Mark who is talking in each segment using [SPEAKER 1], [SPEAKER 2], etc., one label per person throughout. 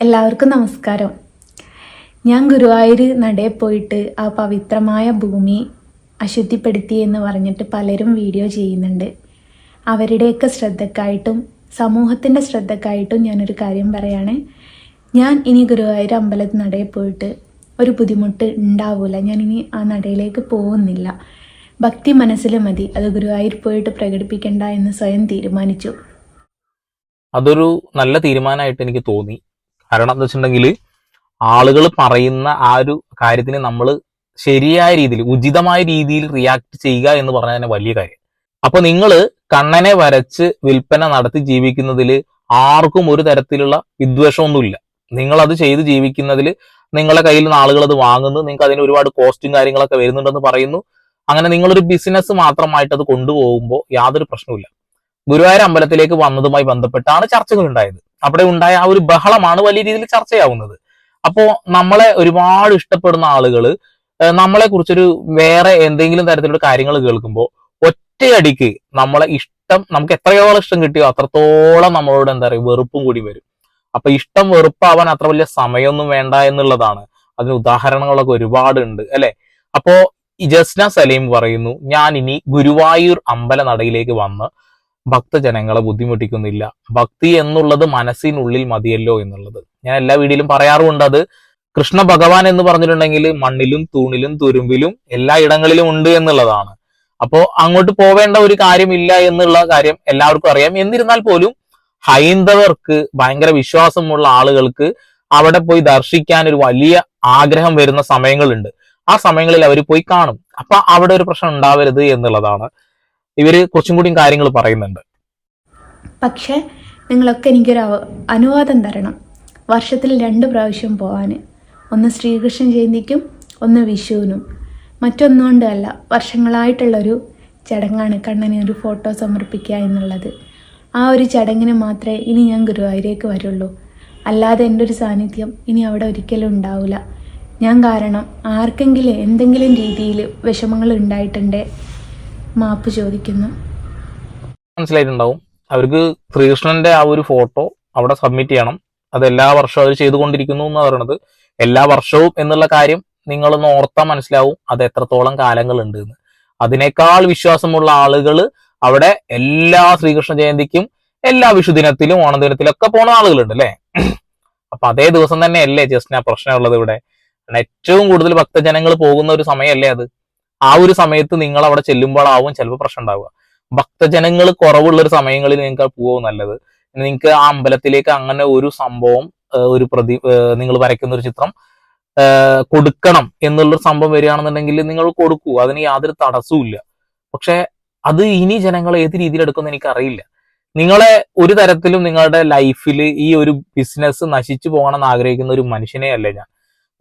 [SPEAKER 1] എല്ലാവർക്കും നമസ്കാരം. ഞാൻ ഗുരുവായൂർ നടയിൽ പോയിട്ട് ആ പവിത്രമായ ഭൂമി അശുദ്ധിപ്പെടുത്തി എന്ന് പറഞ്ഞിട്ട് പലരും വീഡിയോ ചെയ്യുന്നുണ്ട്. അവരുടെയൊക്കെ ശ്രദ്ധക്കായിട്ടും സമൂഹത്തിന്റെ ശ്രദ്ധക്കായിട്ടും ഞാനൊരു കാര്യം പറയാണ്. ഞാൻ ഇനി ഗുരുവായൂർ അമ്പലത്തിൽ നടയിൽ പോയിട്ട് ഒരു ബുദ്ധിമുട്ട് ഉണ്ടാവില്ല ഞാൻ ഇനി ആ നടയിലേക്ക് പോകുന്നില്ല. ഭക്തി മനസ്സിൽ മതി. അത് ഗുരുവായൂർ പോയിട്ട് പ്രകടിപ്പിക്കണ്ട എന്ന് സ്വയം തീരുമാനിച്ചു.
[SPEAKER 2] അതൊരു നല്ല തീരുമാനമായിട്ട് എനിക്ക് തോന്നി. കാരണം എന്താ വെച്ചിട്ടുണ്ടെങ്കിൽ ആളുകൾ പറയുന്ന ആ ഒരു കാര്യത്തിന് നമ്മൾ ശരിയായ രീതിയിൽ ഉചിതമായ രീതിയിൽ റിയാക്ട് ചെയ്യുക എന്ന് പറഞ്ഞാൽ തന്നെ വലിയ കാര്യം. അപ്പൊ നിങ്ങൾ കണ്ണനെ വരച്ച് വിൽപ്പന നടത്തി ജീവിക്കുന്നതിൽ ആർക്കും ഒരു തരത്തിലുള്ള വിദ്വേഷമൊന്നുമില്ല. നിങ്ങൾ അത് ചെയ്ത് ജീവിക്കുന്നതിൽ നിങ്ങളുടെ കയ്യിൽ നിന്ന് ആളുകൾ അത് വാങ്ങുന്നു നിങ്ങൾക്ക് അതിന് ഒരുപാട് കോസ്റ്റും കാര്യങ്ങളൊക്കെ വരുന്നുണ്ടെന്ന് പറയുന്നു. അങ്ങനെ നിങ്ങളൊരു ബിസിനസ് മാത്രമായിട്ട് അത് കൊണ്ടുപോകുമ്പോൾ യാതൊരു പ്രശ്നവുമില്ല. ഗുരുവായൂർ അമ്പലത്തിലേക്ക് വന്നതുമായി ബന്ധപ്പെട്ടാണ് ചർച്ചകൾ ഉണ്ടായത്. അവിടെ ഉണ്ടായ ആ ഒരു ബഹളമാണ് വലിയ രീതിയിൽ ചർച്ചയാവുന്നത്. അപ്പോ നമ്മളെ ഒരുപാട് ഇഷ്ടപ്പെടുന്ന ആളുകൾ നമ്മളെ കുറിച്ചൊരു വേറെ എന്തെങ്കിലും തരത്തിലുള്ള കാര്യങ്ങൾ കേൾക്കുമ്പോൾ ഒറ്റയടിക്ക് നമ്മളെ ഇഷ്ടം നമുക്ക് എത്രയോളം ഇഷ്ടം കിട്ടിയോ അത്രത്തോളം നമ്മളോട് എന്താ പറയുക വെറുപ്പും കൂടി വരും. അപ്പൊ ഇഷ്ടം വെറുപ്പാവാൻ അത്ര വലിയ സമയമൊന്നും വേണ്ട എന്നുള്ളതാണ്. അതിന് ഉദാഹരണങ്ങളൊക്കെ ഒരുപാട് ഉണ്ട് അല്ലെ? അപ്പോ ജസ്ന സലീം പറയുന്നു ഞാൻ ഇനി ഗുരുവായൂർ അമ്പല നടയിലേക്ക് വന്ന് ഭക്തജനങ്ങളെ ബുദ്ധിമുട്ടിക്കുന്നില്ല. ഭക്തി എന്നുള്ളത് മനസ്സിനുള്ളിൽ മതിയല്ലോ എന്നുള്ളത്. ഞാൻ എല്ലാ വീഡിയോയിലും പറയാറുമുണ്ട് അത്. കൃഷ്ണ ഭഗവാൻ എന്ന് പറഞ്ഞിട്ടുണ്ടെങ്കിൽ മണ്ണിലും തൂണിലും തുരുമ്പിലും എല്ലാ ഇടങ്ങളിലും ഉണ്ട് എന്നുള്ളതാണ്. അപ്പോ അങ്ങോട്ട് പോവേണ്ട ഒരു കാര്യമില്ല എന്നുള്ള കാര്യം എല്ലാവർക്കും അറിയാം. എന്നിരുന്നാൽ പോലും ഹൈന്ദവർക്ക് ഭയങ്കര വിശ്വാസമുള്ള ആളുകൾക്ക് അവിടെ പോയി ദർശിക്കാൻ ഒരു വലിയ ആഗ്രഹം വരുന്ന സമയങ്ങളുണ്ട്. ആ സമയങ്ങളിൽ അവർ പോയി കാണും. അപ്പൊ അവിടെ ഒരു പ്രശ്നം ഉണ്ടാവരുത് എന്നുള്ളതാണ്. ഇവർ കുറച്ചും കൂടി കാര്യങ്ങൾ പറയുന്നുണ്ട്.
[SPEAKER 1] പക്ഷേ നിങ്ങളൊക്കെ എനിക്കൊരു അനുവാദം തരണം. വർഷത്തിൽ രണ്ട് പ്രാവശ്യം പോകാൻ ഒന്ന് ശ്രീകൃഷ്ണ ജയന്തിക്കും ഒന്ന് വിഷുവിനും. മറ്റൊന്നുകൊണ്ടല്ല വർഷങ്ങളായിട്ടുള്ളൊരു ചടങ്ങാണ് കണ്ണന് ഒരു ഫോട്ടോ സമർപ്പിക്കുക എന്നുള്ളത്. ആ ഒരു ചടങ്ങിന് മാത്രമേ ഇനി ഞാൻ ഗുരുവായൂരേക്ക് വരുള്ളൂ. അല്ലാതെ എന്റെ ഒരു സാന്നിധ്യം ഇനി അവിടെ ഒരിക്കലും ഉണ്ടാവില്ല ഞാൻ കാരണം ആർക്കെങ്കിലും എന്തെങ്കിലും രീതിയിൽ വിഷമങ്ങൾ ഉണ്ടായിട്ടുണ്ടേ മാപ്പ് ചോദിക്കുന്നു.
[SPEAKER 2] മനസ്സിലായിട്ടുണ്ടാവും. അവർക്ക് ശ്രീകൃഷ്ണന്റെ ആ ഒരു ഫോട്ടോ അവിടെ സബ്മിറ്റ് ചെയ്യണം. അത് എല്ലാ വർഷവും അവർ ചെയ്തുകൊണ്ടിരിക്കുന്നു എന്ന് പറയുന്നത് എല്ലാ വർഷവും എന്നുള്ള കാര്യം നിങ്ങളൊന്ന് ഓർത്താൽ മനസ്സിലാവും അത് എത്രത്തോളം കാലങ്ങളുണ്ട് എന്ന്. അതിനേക്കാൾ വിശ്വാസമുള്ള ആളുകൾ അവിടെ എല്ലാ ശ്രീകൃഷ്ണ ജയന്തിക്കും എല്ലാ വിഷുദിനത്തിലും ഓണദിനത്തിലും ഒക്കെ പോണ ആളുകളുണ്ട് അല്ലെ? അപ്പൊ അതേ ദിവസം തന്നെ അല്ലേ ജസ്റ്റിന് ആ പ്രശ്നമുള്ളത് ഇവിടെ. ഏറ്റവും കൂടുതൽ ഭക്തജനങ്ങൾ പോകുന്ന ഒരു സമയമല്ലേ അത്. ആ ഒരു സമയത്ത് നിങ്ങൾ അവിടെ ചെല്ലുമ്പോഴാവും ചിലപ്പോൾ പ്രശ്നം ഉണ്ടാവുക. ഭക്തജനങ്ങൾ കുറവുള്ള ഒരു സമയങ്ങളിൽ നിങ്ങൾക്ക് പോകുക നല്ലത്. നിങ്ങൾക്ക് ആ അമ്പലത്തിലേക്ക് അങ്ങനെ ഒരു സംഭവം ഒരു പ്രതി നിങ്ങൾ വരയ്ക്കുന്ന ഒരു ചിത്രം കൊടുക്കണം എന്നുള്ളൊരു സംഭവം വരികയാണെന്നുണ്ടെങ്കിൽ നിങ്ങൾ കൊടുക്കൂ. അതിന് യാതൊരു തടസ്സവും പക്ഷെ അത് ഇനി ജനങ്ങൾ ഏത് രീതിയിൽ എടുക്കുമെന്ന് എനിക്കറിയില്ല. നിങ്ങളെ ഒരു തരത്തിലും നിങ്ങളുടെ ലൈഫിൽ ഈ ഒരു ബിസിനസ് നശിച്ചു പോകണമെന്ന് ആഗ്രഹിക്കുന്ന ഒരു മനുഷ്യനെ അല്ല ഞാൻ.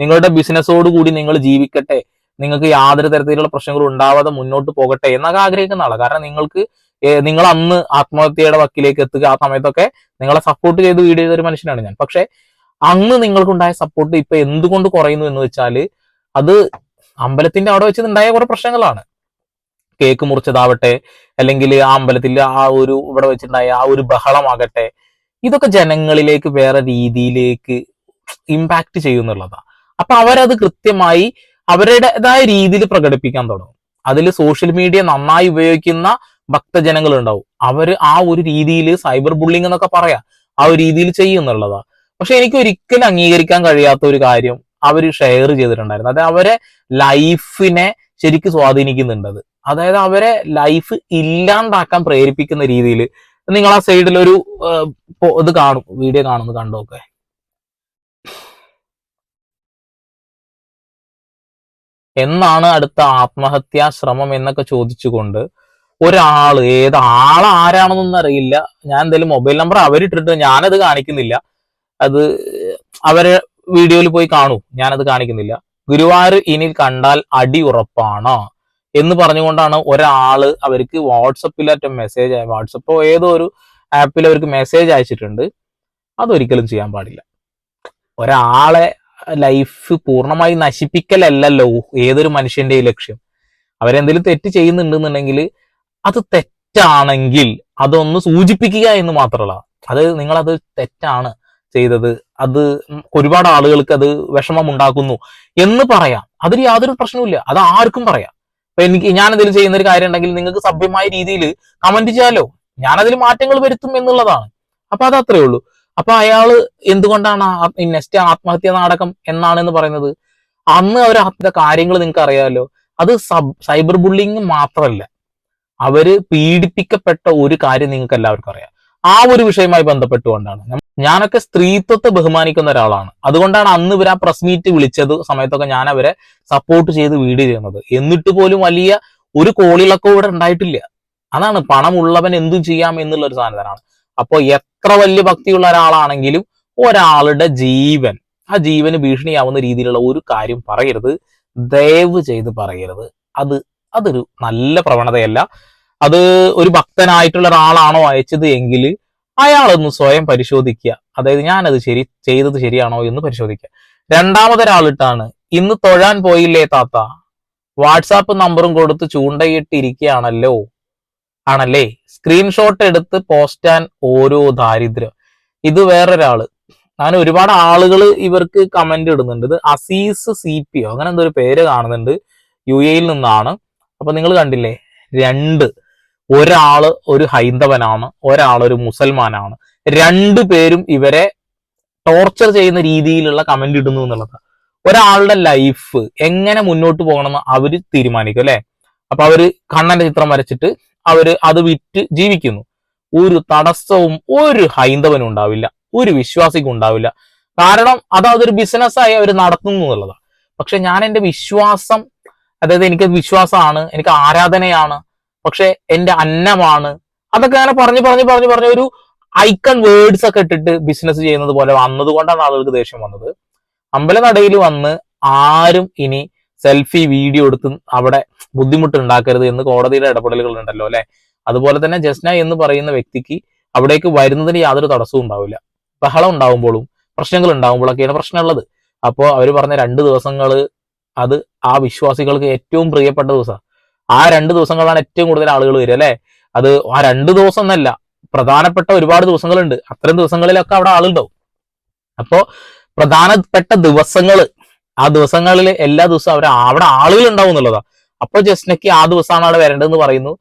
[SPEAKER 2] നിങ്ങളുടെ ബിസിനസ്സോട് കൂടി നിങ്ങൾ ജീവിക്കട്ടെ. നിങ്ങൾക്ക് യാതൊരു തരത്തിലുള്ള പ്രശ്നങ്ങളും ഉണ്ടാവാതെ മുന്നോട്ട് പോകട്ടെ എന്നൊക്കെ ആഗ്രഹിക്കുന്ന ആളാണ് കാരണം നിങ്ങൾക്ക് നിങ്ങൾ അന്ന് ആത്മഹത്യയുടെ വക്കിലേക്ക് എത്തുക ആ സമയത്തൊക്കെ നിങ്ങളെ സപ്പോർട്ട് ചെയ്ത് വീട് ചെയ്ത ഒരു മനുഷ്യനാണ് ഞാൻ. പക്ഷെ അന്ന് നിങ്ങൾക്കുണ്ടായ സപ്പോർട്ട് ഇപ്പൊ എന്തുകൊണ്ട് കുറയുന്നു എന്ന് വെച്ചാൽ അത് അമ്പലത്തിന്റെ അവിടെ വെച്ച് ഉണ്ടായ കുറെ പ്രശ്നങ്ങളാണ്. കേക്ക് മുറിച്ചതാവട്ടെ അല്ലെങ്കിൽ ആ അമ്പലത്തിൽ ആ ഒരു ഇവിടെ വെച്ചിട്ടുണ്ടായ ആ ഒരു ബഹളമാകട്ടെ ഇതൊക്കെ ജനങ്ങളിലേക്ക് വേറെ രീതിയിലേക്ക് ഇമ്പാക്ട് ചെയ്യുന്നുള്ളതാ. അപ്പൊ അവരത് കൃത്യമായി അവരുടേതായ രീതിയിൽ പ്രകടിപ്പിക്കാൻ തുടങ്ങും. അതിൽ സോഷ്യൽ മീഡിയ നന്നായി ഉപയോഗിക്കുന്ന ഭക്തജനങ്ങൾ ഉണ്ടാവും അവർ ആ ഒരു രീതിയിൽ സൈബർ ബുള്ളിങ് എന്നൊക്കെ പറയാം. ആ ഒരു രീതിയിൽ ചെയ്യുന്നുള്ളതാ പക്ഷെ എനിക്ക് ഒരിക്കലും അംഗീകരിക്കാൻ കഴിയാത്ത ഒരു കാര്യം അവർ ഷെയർ ചെയ്തിട്ടുണ്ടായിരുന്നു. അതായത് അവരെ ലൈഫിനെ ശരിക്കും സ്വാധീനിക്കുന്നുണ്ടത് അത്. അതായത് അവരെ ലൈഫ് ഇല്ലാണ്ടാക്കാൻ പ്രേരിപ്പിക്കുന്ന രീതിയിൽ നിങ്ങൾ ആ സൈഡിൽ ഒരു ഇത് കാണും വീഡിയോ കാണുന്നത് കണ്ടോക്കെ എന്നാണ് അടുത്ത ആത്മഹത്യാ ശ്രമം എന്നൊക്കെ ചോദിച്ചുകൊണ്ട് ഒരാൾ ഏത് ആൾ ആരാണെന്നൊന്നും അറിയില്ല. ഞാൻ എന്തായാലും മൊബൈൽ നമ്പർ അവരിട്ടിട്ട് ഞാനത് കാണിക്കുന്നില്ല. അത് അവരെ വീഡിയോയിൽ പോയി കാണൂ. ഞാനത് കാണിക്കുന്നില്ല. ഗുരുവായൂർ ഇനി കണ്ടാൽ അടി ഉറപ്പാണ് എന്ന് പറഞ്ഞുകൊണ്ടാണ് ഒരാൾ അവർക്ക് വാട്സപ്പിലാറ്റ മെസ്സേജ് വാട്സപ്പോ ഏതോ ഒരു ആപ്പിൽ അവർക്ക് മെസ്സേജ് അയച്ചിട്ടുണ്ട്. അതൊരിക്കലും ചെയ്യാൻ പാടില്ല. ഒരാളെ ലൈഫ് പൂർണമായി നശിപ്പിക്കലല്ലല്ലോ ഏതൊരു മനുഷ്യന്റെ ലക്ഷ്യം. അവരെന്തെങ്കിലും തെറ്റ് ചെയ്യുന്നുണ്ടെന്നുണ്ടെങ്കിൽ അത് തെറ്റാണെങ്കിൽ അതൊന്ന് സൂചിപ്പിക്കുക എന്ന് മാത്രമല്ല. അത് നിങ്ങളത് തെറ്റാണ് ചെയ്തത്. അത് ഒരുപാട് ആളുകൾക്ക് അത് വിഷമം ഉണ്ടാക്കുന്നു എന്ന് പറയാം. അതിൽ യാതൊരു പ്രശ്നവുമില്ല. അത് ആർക്കും പറയാം. അപ്പൊ എനിക്ക് ഞാൻ അതിൽ ചെയ്യുന്ന ഒരു കാര്യം ഉണ്ടെങ്കിൽ നിങ്ങൾക്ക് സഭ്യമായ രീതിയിൽ കമന്റ് ചെയ്യാലോ? ഞാനതിൽ മാറ്റങ്ങൾ വരുത്തും എന്നുള്ളതാണ്. അപ്പൊ അത് അത്രേ ഉള്ളൂ. അപ്പൊ അയാൾ എന്തുകൊണ്ടാണ് നെക്സ്റ്റ് ആത്മഹത്യ നാടകം എന്നാണെന്ന് പറയുന്നത്? അന്ന് അവർ ആത്മഹത്യ കാര്യങ്ങൾ നിങ്ങൾക്ക് അറിയാമല്ലോ അത് സബ് സൈബർ ബുള്ളിങ് മാത്രമല്ല അവർ പീഡിപ്പിക്കപ്പെട്ട ഒരു കാര്യം നിങ്ങൾക്ക് എല്ലാവർക്കും അറിയാം. ആ ഒരു വിഷയവുമായി ബന്ധപ്പെട്ടുകൊണ്ടാണ്. ഞാനൊക്കെ സ്ത്രീത്വത്തെ ബഹുമാനിക്കുന്ന ഒരാളാണ്. അതുകൊണ്ടാണ് അന്ന് ഇവർ ആ പ്രസ് മീറ്റ് വിളിച്ചത് സമയത്തൊക്കെ ഞാൻ അവരെ സപ്പോർട്ട് ചെയ്ത് വീഡിയോ ചെയ്യുന്നത് എന്നിട്ട് പോലും വലിയ ഒരു കോളിളക്കം ഇവിടെ ഉണ്ടായിട്ടില്ല. അതാണ് പണമുള്ളവൻ എന്തും ചെയ്യാം എന്നുള്ള ഒരു സാധനമാണ്. അപ്പോൾ എത്ര വലിയ ഭക്തിയുള്ള ഒരാളാണെങ്കിലും ഒരാളുടെ ജീവൻ. ആ ജീവന് ഭീഷണിയാവുന്ന രീതിയിലുള്ള ഒരു കാര്യം പറയരുത്. ദയവ് ചെയ്ത് പറയരുത്. അത് അതൊരു നല്ല പ്രവണതയല്ല. അത് ഒരു ഭക്തനായിട്ടുള്ള ഒരാളാണോ അയച്ചത് എങ്കിൽ അയാളൊന്ന് സ്വയം പരിശോധിക്കുക. അതായത് ഞാനത് ശരി ചെയ്തത് ശരിയാണോ എന്ന് പരിശോധിക്കുക. രണ്ടാമതൊരാളിട്ടാണ്. ഇന്ന് തൊഴാൻ പോയില്ലേ താത്ത? വാട്സാപ്പ് നമ്പറും കൊടുത്ത് ചൂണ്ടയിട്ടിരിക്കുകയാണല്ലോ ആണല്ലേ? സ്ക്രീൻഷോട്ട് എടുത്ത് പോസ്റ്റാൻ ഓരോ ദാരിദ്ര്യം. ഇത് വേറൊരാൾ. ഞാൻ ഒരുപാട് ആളുകൾ ഇവർക്ക് കമന്റ് ഇടുന്നുണ്ട്. ഇത് അസീസ് സി പി ഒ അങ്ങനെ എന്തോ ഒരു പേര് കാണുന്നുണ്ട്. യു എയിൽ നിന്നാണ്. അപ്പൊ നിങ്ങൾ കണ്ടില്ലേ? രണ്ട്. ഒരാൾ ഒരു ഹൈന്ദവനാണ്. ഒരാൾ ഒരു മുസൽമാനാണ്. രണ്ടു പേരും ഇവരെ ടോർച്ചർ ചെയ്യുന്ന രീതിയിലുള്ള കമന്റ് ഇടുന്നു എന്നുള്ളത് ഒരാളുടെ ലൈഫ് എങ്ങനെ മുന്നോട്ട് പോകണമെന്ന് അവർ തീരുമാനിക്കും അല്ലെ? അപ്പൊ അവർ കണ്ണന്റെ ചിത്രം വരച്ചിട്ട് അവർ അത് വിറ്റ് ജീവിക്കുന്നു. ഒരു തടസ്സവും ഒരു ഹൈന്ദവനും ഉണ്ടാവില്ല. ഒരു വിശ്വാസിക്കും ഉണ്ടാവില്ല. കാരണം അത് അതൊരു ബിസിനസ്സായി അവർ നടത്തുന്നു എന്നുള്ളതാണ്. പക്ഷെ ഞാൻ എന്റെ വിശ്വാസം അതായത് എനിക്ക് വിശ്വാസമാണ് എനിക്ക് ആരാധനയാണ് പക്ഷെ എന്റെ അന്നമാണ് അതൊക്കെ അങ്ങനെ പറഞ്ഞു പറഞ്ഞു പറഞ്ഞു പറഞ്ഞ ഒരു ഐക്കൺ വേർഡ്സ് ഒക്കെ ഇട്ടിട്ട് ബിസിനസ് ചെയ്യുന്നത് പോലെ വന്നതുകൊണ്ടാണ് ആളുകൾക്ക് ദേഷ്യം വന്നത്. അമ്പലനടയിൽ വന്ന് ആരും ഇനി സെൽഫി വീഡിയോ എടുത്ത് അവിടെ ബുദ്ധിമുട്ട് ഉണ്ടാക്കരുത് എന്ന് കോടതിയുടെ ഇടപെടലുകൾ ഉണ്ടല്ലോ അല്ലെ? അതുപോലെ തന്നെ ജസ്ന എന്ന് പറയുന്ന വ്യക്തിക്ക് അവിടേക്ക് വരുന്നതിന് യാതൊരു തടസ്സവും ഉണ്ടാവില്ല. ബഹളം ഉണ്ടാവുമ്പോഴും പ്രശ്നങ്ങൾ ഉണ്ടാവുമ്പോഴൊക്കെയാണ് പ്രശ്നമുള്ളത്. അപ്പോൾ അവർ പറഞ്ഞ രണ്ട് ദിവസങ്ങൾ അത് ആ വിശ്വാസികൾക്ക് ഏറ്റവും പ്രിയപ്പെട്ട ദിവസം. ആ രണ്ട് ദിവസങ്ങളാണ് ഏറ്റവും കൂടുതൽ ആളുകൾ വരിക അല്ലെ? അത് ആ രണ്ട് ദിവസം എന്നല്ല പ്രധാനപ്പെട്ട ഒരുപാട് ദിവസങ്ങളുണ്ട്. അത്തരം ദിവസങ്ങളിലൊക്കെ അവിടെ ആളുണ്ടാവും. അപ്പോ പ്രധാനപ്പെട്ട ദിവസങ്ങൾ ആ ദിവസങ്ങളിൽ എല്ലാ ദിവസവും അവർ അവിടെ ആളുകൾ ഉണ്ടാവും എന്നുള്ളതാ. അപ്പൊ ജസ്നയ്ക്ക് ആ ദിവസമാണ് അവിടെ വരേണ്ടതെന്ന് പറയുന്നു.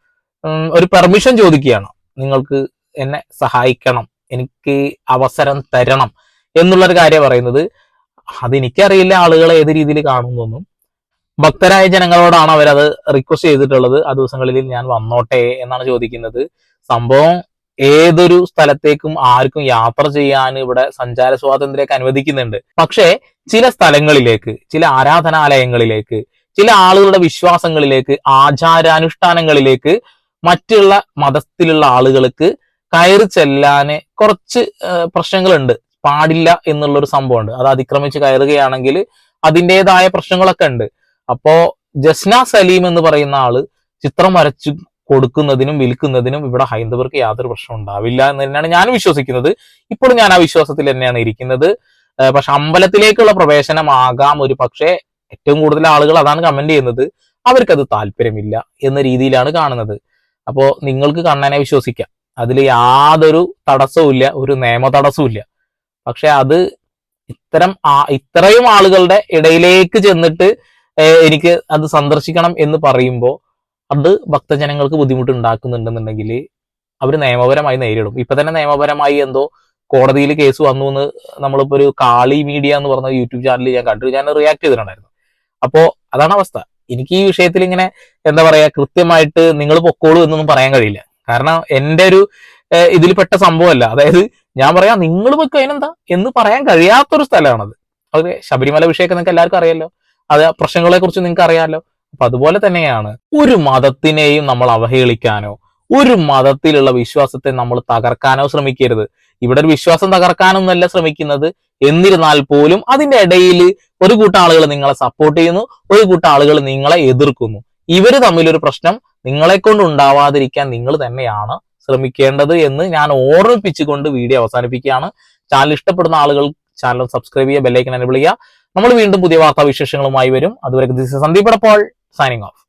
[SPEAKER 2] ഒരു പെർമിഷൻ ചോദിക്കുകയാണ്. നിങ്ങൾക്ക് എന്നെ സഹായിക്കണം. എനിക്ക് അവസരം തരണം എന്നുള്ളൊരു കാര്യം പറയുന്നത്. അതെനിക്കറിയില്ല ആളുകൾ ഏത് രീതിയിൽ കാണുന്നൊന്നും ഭക്തരായ ജനങ്ങളോടാണ് അവരത് റിക്വസ്റ്റ് ചെയ്തിട്ടുള്ളത്. ആ ദിവസങ്ങളിൽ ഞാൻ വന്നോട്ടെ എന്നാണ് ചോദിക്കുന്നത്. സംഭവം ഏതൊരു സ്ഥലത്തേക്കും ആർക്കും യാത്ര ചെയ്യാൻ ഇവിടെ സഞ്ചാര സ്വാതന്ത്ര്യമൊക്കെ അനുവദിക്കുന്നുണ്ട്. പക്ഷേ ചില സ്ഥലങ്ങളിലേക്ക് ചില ആരാധനാലയങ്ങളിലേക്ക് ചില ആളുകളുടെ വിശ്വാസങ്ങളിലേക്ക് ആചാരാനുഷ്ഠാനങ്ങളിലേക്ക് മറ്റുള്ള മതത്തിലുള്ള ആളുകൾക്ക് കയറി ചെല്ലാന് കുറച്ച് പ്രശ്നങ്ങളുണ്ട്. പാടില്ല എന്നുള്ളൊരു സംഭവമുണ്ട്. അത് അതിക്രമിച്ച് കയറുകയാണെങ്കിൽ അതിന്റെതായ പ്രശ്നങ്ങളൊക്കെ ഉണ്ട്. അപ്പോ ജസ്ന സലീം എന്ന് പറയുന്ന ആൾ ചിത്രം വരച്ചു കൊടുക്കുന്നതിനും വിൽക്കുന്നതിനും ഇവിടെ ഹൈന്ദവർക്ക് യാതൊരു പ്രശ്നം ഉണ്ടാവില്ല എന്ന് തന്നെയാണ് ഞാൻ വിശ്വസിക്കുന്നത്. ഇപ്പോഴും ഞാൻ ആ വിശ്വാസത്തിൽ തന്നെയാണ് ഇരിക്കുന്നത്. പക്ഷെ അമ്പലത്തിലേക്കുള്ള പ്രവേശനമാകാം ഒരു പക്ഷേ ഏറ്റവും കൂടുതൽ ആളുകൾ അതാണ് കമന്റ് ചെയ്യുന്നത്. അവർക്കത് താല്പര്യമില്ല എന്ന രീതിയിലാണ് കാണുന്നത്. അപ്പോ നിങ്ങൾക്ക് കണ്ണനെ വിശ്വസിക്കാം. അതിൽ യാതൊരു തടസ്സവും ഇല്ല ഒരു നിയമ തടസ്സവും ഇല്ല. പക്ഷെ അത് ഇത്തരം ആ- ഇത്രയും ആളുകളുടെ ഇടയിലേക്ക് ചെന്നിട്ട് എനിക്ക് അത് സന്ദർശിക്കണം എന്ന് പറയുമ്പോൾ അത് ഭക്തജനങ്ങൾക്ക് ബുദ്ധിമുട്ട് ഉണ്ടാക്കുന്നുണ്ടെന്നുണ്ടെങ്കിൽ അവർ നിയമപരമായി നേരിടും. ഇപ്പൊ തന്നെ നിയമപരമായി എന്തോ കോടതിയിൽ കേസ് വന്നു എന്ന് നമ്മളിപ്പോ ഒരു കാളി മീഡിയ എന്ന് പറഞ്ഞ യൂട്യൂബ് ചാനലിൽ ഞാൻ കണ്ടു ഞാൻ റിയാക്ട് ചെയ്തിട്ടുണ്ടായിരുന്നു. അപ്പോ അതാണ് അവസ്ഥ. എനിക്ക് ഈ വിഷയത്തിൽ ഇങ്ങനെ എന്താ പറയാ കൃത്യമായിട്ട് നിങ്ങൾ പൊക്കോളൂ എന്നൊന്നും പറയാൻ കഴിയില്ല. കാരണം എന്റെ ഒരു ഇതിൽപ്പെട്ട സംഭവമല്ല. അതായത് ഞാൻ പറയാം നിങ്ങൾ പൊയ്ക്കോ അതിനെന്താ എന്ന് പറയാൻ കഴിയാത്തൊരു സ്ഥലമാണത്. അത് ശബരിമല വിഷയമൊക്കെ നിങ്ങൾക്ക് എല്ലാവർക്കും അറിയാലോ. അത് പ്രശ്നങ്ങളെ കുറിച്ച് നിങ്ങൾക്ക് അറിയാലോ. അപ്പൊ അതുപോലെ തന്നെയാണ് ഒരു മതത്തിനെയും നമ്മൾ അവഹേളിക്കാനോ ഒരു മതത്തിലുള്ള വിശ്വാസത്തെ നമ്മൾ തകർക്കാനോ ശ്രമിക്കരുത്. ഇവിടെ ഒരു വിശ്വാസം തകർക്കാനൊന്നല്ല ശ്രമിക്കുന്നത്. എന്നിരുന്നാൽ പോലും അതിന്റെ ഇടയിൽ ഒരു കൂട്ടം ആളുകൾ നിങ്ങളെ സപ്പോർട്ട് ചെയ്യുന്നു ഒരു കൂട്ടം ആളുകൾ നിങ്ങളെ എതിർക്കുന്നു. ഇവർ തമ്മിലൊരു പ്രശ്നം നിങ്ങളെ കൊണ്ട് ഉണ്ടാവാതിരിക്കാൻ നിങ്ങൾ തന്നെയാണ് ശ്രമിക്കേണ്ടത് എന്ന് ഞാൻ ഓർമ്മിപ്പിച്ചുകൊണ്ട് വീഡിയോ അവസാനിപ്പിക്കുകയാണ്. ചാനൽ ഇഷ്ടപ്പെടുന്ന ആളുകൾ ചാനൽ സബ്സ്ക്രൈബ് ചെയ്യുക ബെല്ലൈക്കൻ ചെയ്യുക. നമ്മൾ വീണ്ടും പുതിയ വാർത്താവിശേഷങ്ങളുമായി വരും. അതുവരെ സന്ദീപ് എടപ്പോൾ. signing off.